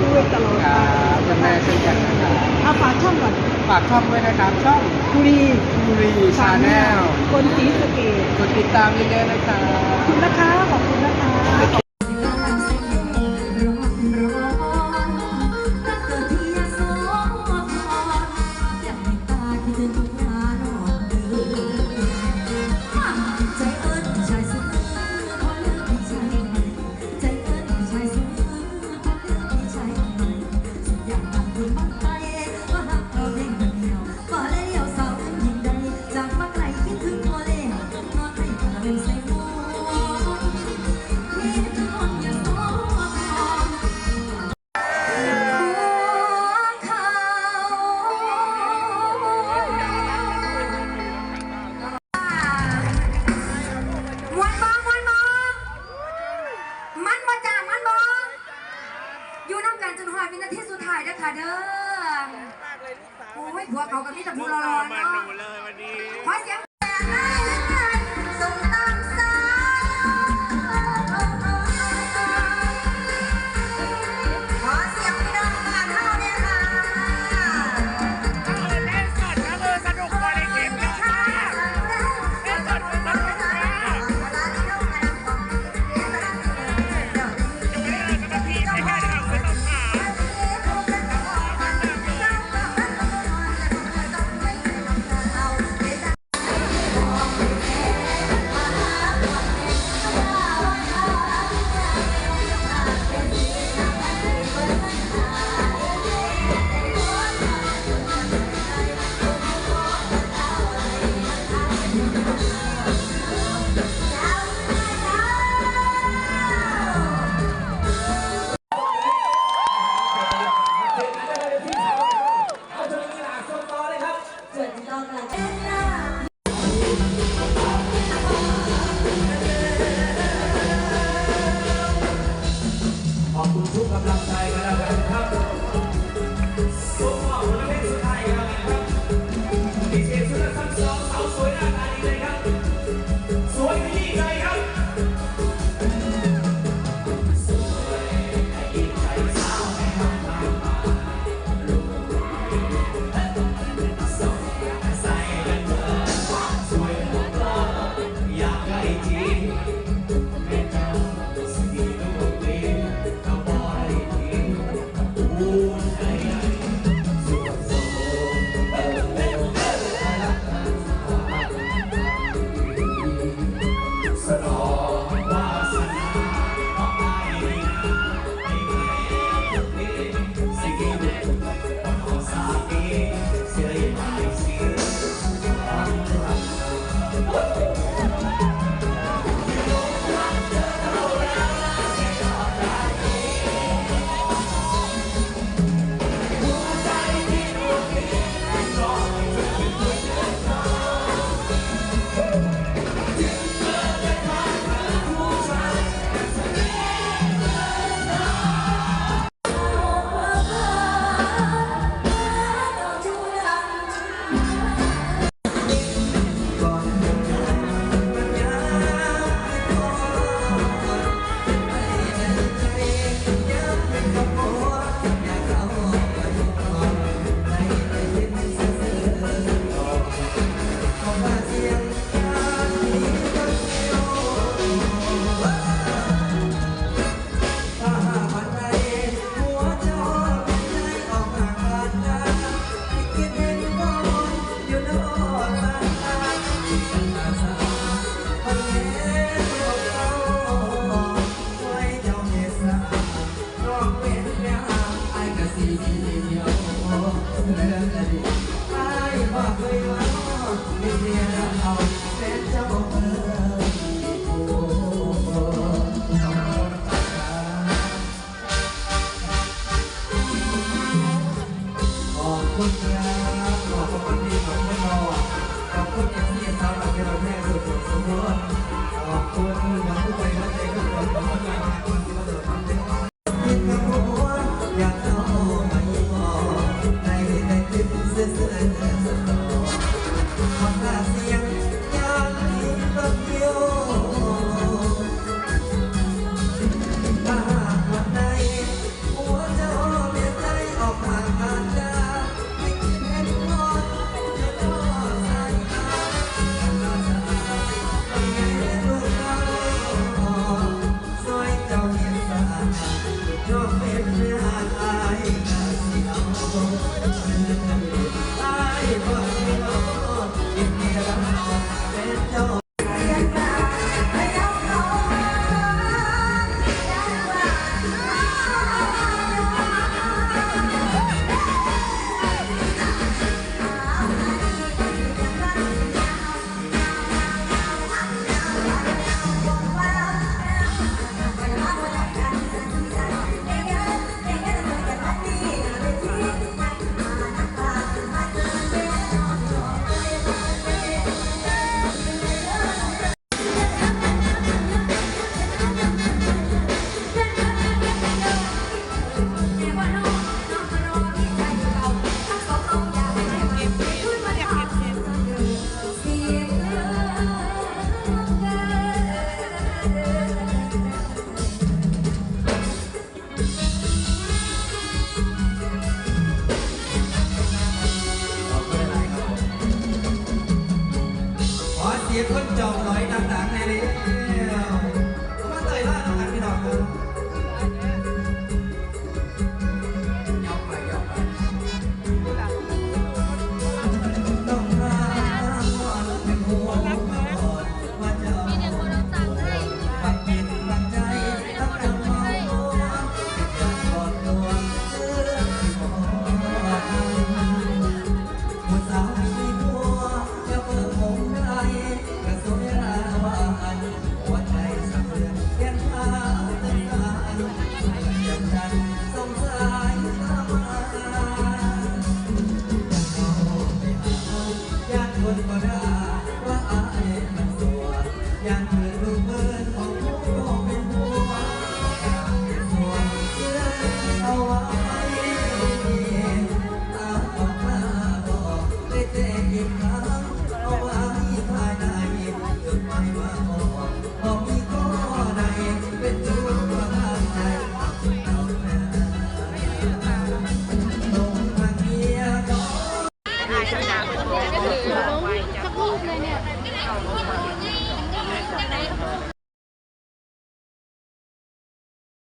ด้วยตลอดครับแนกเช่นกันนะครับอาฝากช่องก่อนฝากช่องด้วยนะครับ ช่องคุรีคุรีชาแนลคนสีสเกตกดติดตามเยอะๆนะครับขอบคุณนะคะขอบคุณ พวกเขาก็มีแต่พูดรอๆเนาะขอเสียง Oh! ครับขบคุณอบคุณเราขอบคุณที่ที่ทำให้เราแสุดสมบูคุณน้ำกคนของาานที่รากเข้ยู่ Oh. I คนจองร้อยดังๆในนี้ 감사합니다.